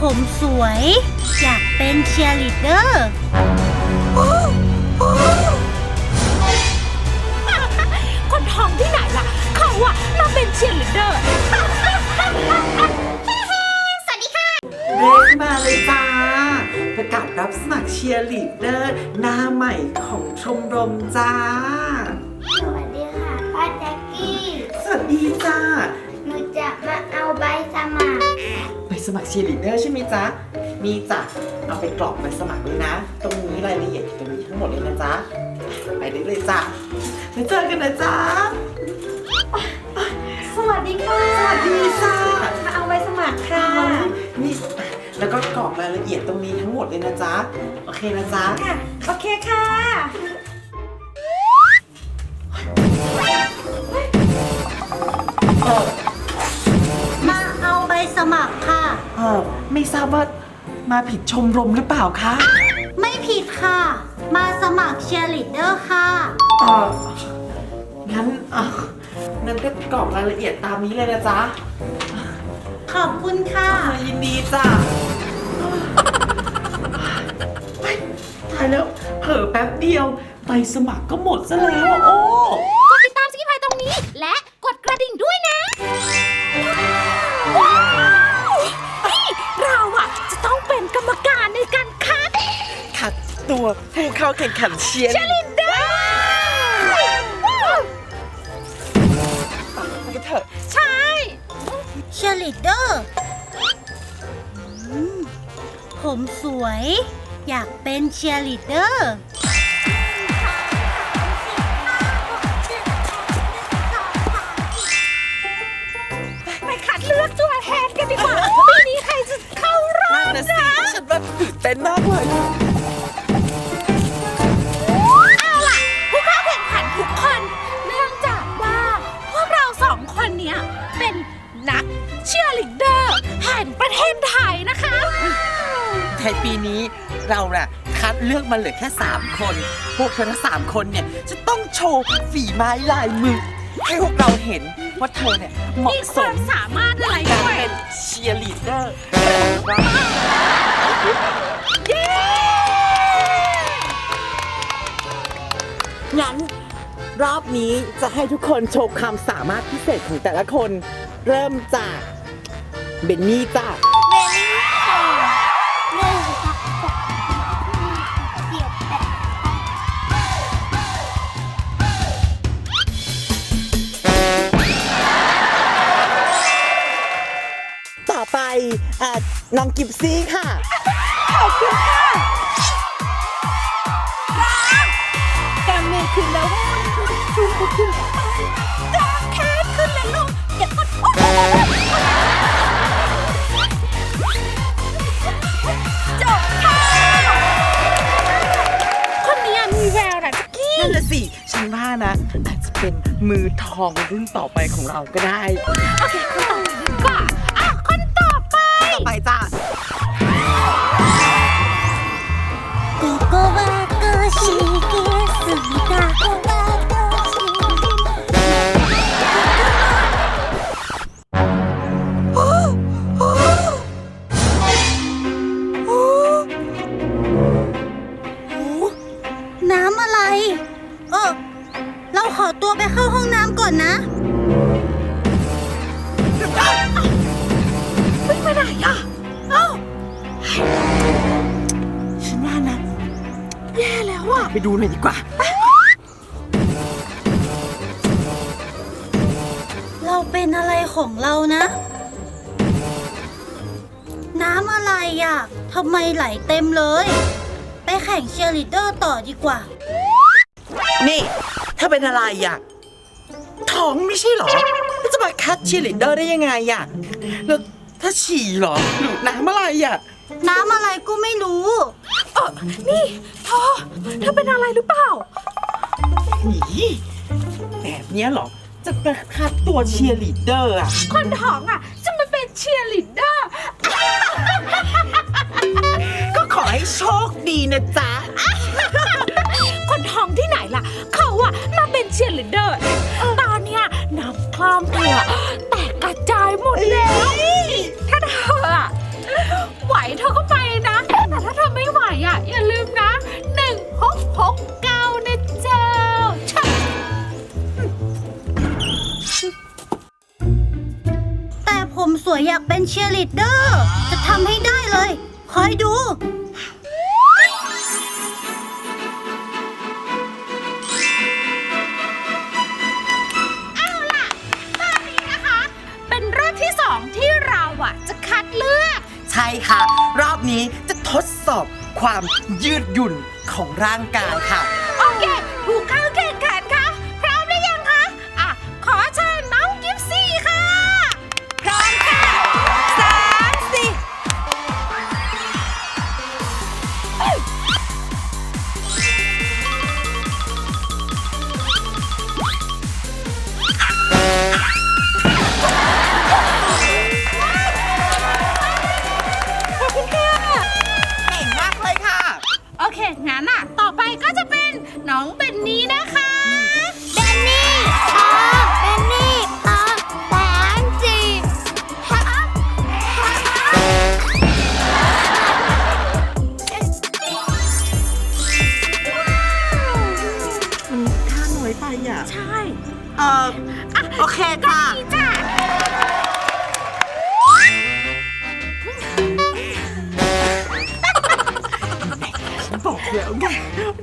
ผมสวย อยากเป็นเชียร์ลีดเดอร์คนท้องที่ไหนล่ะ เขาอะมาเป็นเชียร์ลีดเดอร์เรกมาเลยจ้า ประกาศรับสมัครเชียร์ลีดเดอร์ หน้าใหม่ของชมรมจ้า สวัสดีค่ะป้าแจ็กกี้ สวัสดีจ้า สมัครเชียร์ลีดเดอร์ใช่ไหมจ๊ะ มีจ้ะ เอาไปกรอกใบสมัครเลยนะ ตรงนี้รายละเอียดอยู่ตรงนี้ทั้งหมดเลยนะจ๊ะ ไปได้เลยจ้ะแล้วเจอกันนะจ๊ะ สวัสดีค่ะสวัสดีจ้ามาเอาใบสมัครค่ะ นี่แล้วก็กรอกรายละเอียดตรงนี้ทั้งหมดเลยนะจ๊ะ โอเคนะจ๊ะ ค่ะ โอเคค่ะเออมาเอาใบสมัครค่ะ เออไม่ทราบว่ามาผิดชมรมหรือเปล่าคะไม่ผิดค่ะ มาสมัครเชียร์ลีดเดอร์ค่ะ เอองั้นเอองั้นก็กรอกรายละเอียดตามนี้เลยนะจ๊ะขอบคุณค่ะ เออยินดีจ้ะเฮ้ยตายแล้วเผลอแป๊บเดียวใบสมัครก็หมดซะแล้วอะโอ้ กดติดตามสกิพายตรงนี้ และกดกระ ตัวผู้เข้าแข่งขันเชียร์เชียร์ลีดเดอร์ไปกันเถอะใช่เชียร์ลีดเดอร์ผมสวย อยากเป็นเชียร์ลีดเดอร์ ไปคัดเลือกตัวแทนกันดีกว่าปีนี้ใครจะเข้ารอนั่นบนะสินะฉันว่าตื่นเต้นมากเลย เลือกมาเหลือแค่ 3 คน พวกเธอทั้งสามคนเนี่ยจะต้องโชว์ฝีไม้ลายมือ ให้พวกเราเห็นว่าเธอเนี่ยเหมีมาะคสวามมสามารถอะไรการด้วยเป็นเชียร์ลีดเดอร์เย้งั้น รอบนี้จะให้ทุกคนโชว์ความสามารถพิเศษของแต่ละคน เริ่มจากเบนนี่จ้า น้องกิฟซี่ค่ะ ขอบคุณค่ะกำเนิดขึ้นแล้วชูขึ้นขึ้นจาแคสขึ้นเลยลูกอย่ากดจบค่ะ คนนี้มีแววนะจักกี้นั่นละสิ ฉันว่านะ อาจจะเป็นมือทองรุ่นต่อไปของเราก็ได้ โอเคคนต่อดีกว่าอะ ไป ต่อไปจ้า ここはこしげすぎ ของเรานะ น้ำอะไรอะทำไมไหลเต็มเลย ไปแข่งเชียร์ลีดเดอร์ต่อดีกว่า นี่ถ้าเป็นอะไรอะท้องไม่ใช่เหรอแล้วจะมาคัดเชียร์ลีดเดอร์ได้ยังไงอะแล้วถ้าฉี่เหรอหรือน้ำอะไรอะ น้ำอะไรก็ไม่รู้ เออนี่เธอเธอเป็นอะไรหรือเปล่า หนีแบบเนี้ยเหรอ จะมาคัดตัวเชียร์ลีดเดอร์อะคนท้องอะ จะมาเป็นเชียร์ลีดเดอร์ก็ขอให้โชคดีนะจ๊ะ คนท้องที่ไหนล่ะ เขาอะมาเป็นเชียร์ลีดเดอร์ตอนเนี้ยน้ำคลามเธออะแตกกระจายหมดแล้วถ้าเธออะไหว เป็นเชียร์ลีดเดอร์ จะทำให้ได้เลย คอยดู เอาล่ะ ตอนนี้นะคะ เป็นรอบที่สองที่เราอะ จะคัดเลือก ใช่ค่ะ รอบนี้จะทดสอบความยืดหยุ่นของร่างกายค่ะ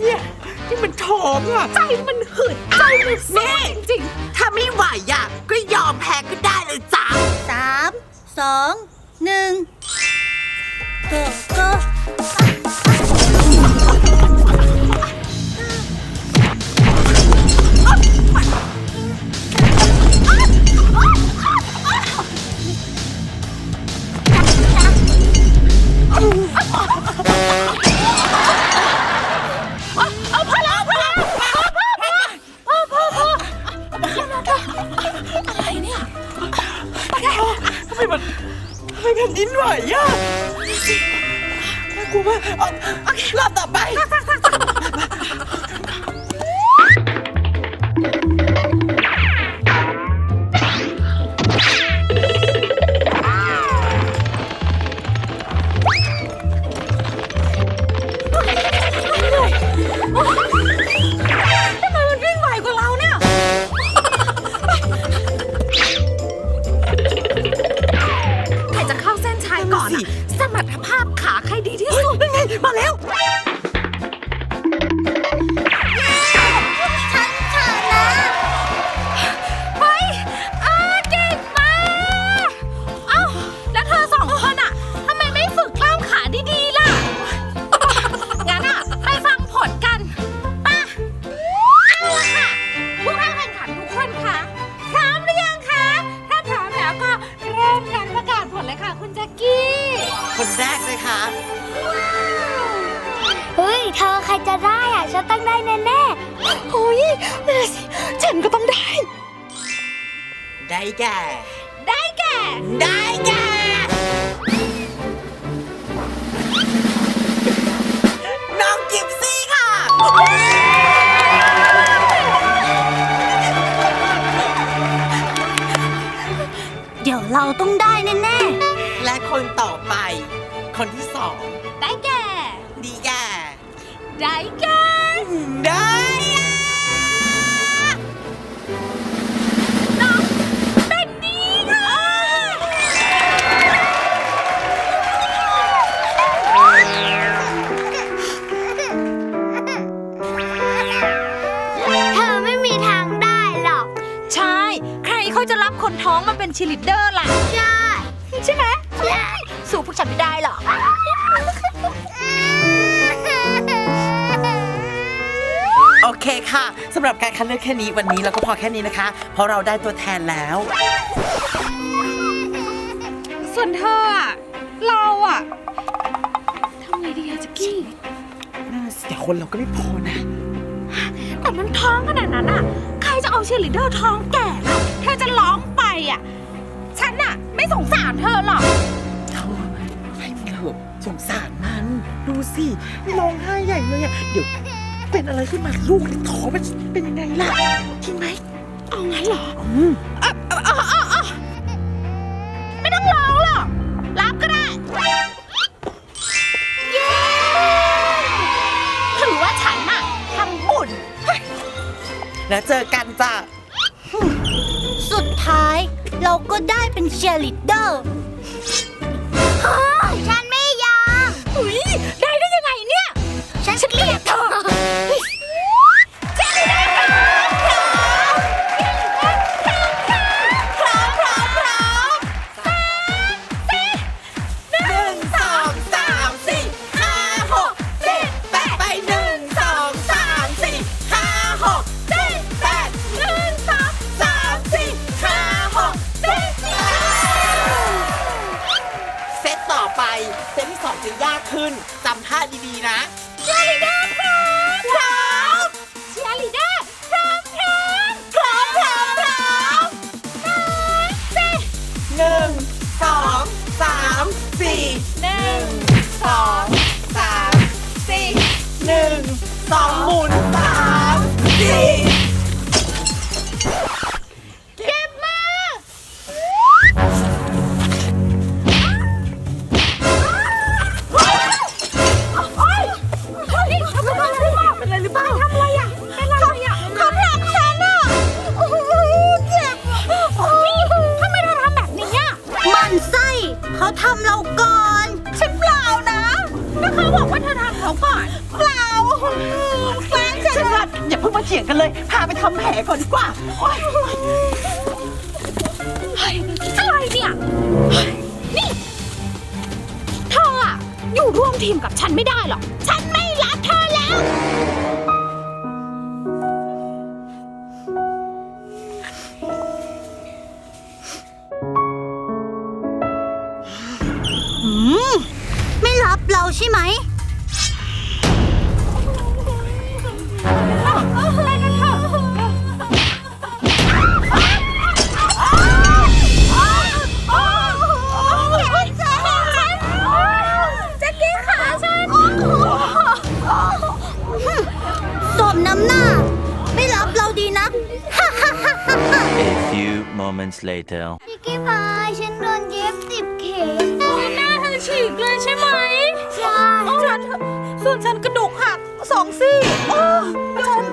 เนี่ยที่มันท้องอะ ใจมันหืดใจมันสู้จริงถ้าไม่ไหวอะก็ยอมแพ้ก็ได้เลยจ้าสามสองหนึ่งโกโก้ แจ็คกี้คนแรกเลยค่ะ เฮ้ย เธอใครจะได้อะ ฉันต้องได้แน่ๆเฮ้ยนั่นนะสิ ฉันก็ต้องได้ ได้แก่ ได้แก่ ได้แก่น้องกิฟซี่ค่ะ เดี๋ยวเราต้องได้แน่และ คนต่อไป คนที่สองได้แก่ ดีแก่ได้แก่ได้อะน้องเป็นนี่ค่ะ เธอไม่มีทางได้หรอก ใช่ ใครเขาจะรับคนท้องมาเป็นชีลิดเดอร์ล่ะ ใช่ ฉันไม่ได้หรอก โอเคค่ะสำหรับการคัดเลือกแค่นี้วันนี้เราก็พอแค่นี้นะคะ เพราะเราได้ตัวแทนแล้ว ส่วนเธออะเราอะทำไงดีอะแจ็กกี้น่าเสียคนเราก็ไม่พอนะ แต่มันท้องขนาดนั้นอะใครจะเอาเชียร์ลีดเดอร์ท้องแก่ล่ะเธอจะร้องไปอะฉันอะไม่สงสารเธอหรอก สงสารมัน ดูสิไม่ร้องไห้ใหญ่เลยอะเดี๋ยวเป็นอะไรขึ้นมาลูกในท้องมันเป็นยังไงล่ะจริงไหมเอางั้นเหรออืมไม่ต้องร้องหรอกรับก็ได้เย้ถือว่าฉันอะทำบุญแล้วเจอกันจ้ะ สุดท้ายเราก็ได้เป็นเชียร์ลีดเดอร์ Oui ท่าดีๆนะ ก่อนเปล่าแฟนฉันฉันว่าอย่าเพิ่งมาเถียงกันเลย พาไปทำแผลก่อนดีกว่าโอ๊ยเฮ้ยอะไรเนี่ยเฮ้ยนี่ เธออะอยู่ร่วมทีมกับฉันไม่ได้หรอก ฉันไม่รักเธอแล้ว อืม ไม่รับเราใช่ไหม มน้ำหน้า ไม่รับเราดีนัก A few moments later. นิกกี้พายฉันโดนเย็บสิบเข็มหน้าเธอฉีกเลยใช่ไหมใช่ฉันส่วนฉันกระดูกหักสองซี่โอ้ฉัน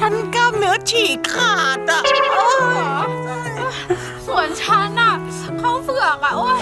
ฉันกล้ามเนื้อฉีกขาดอะส่วนฉันอะเข้าเฟือกอะโอ้ย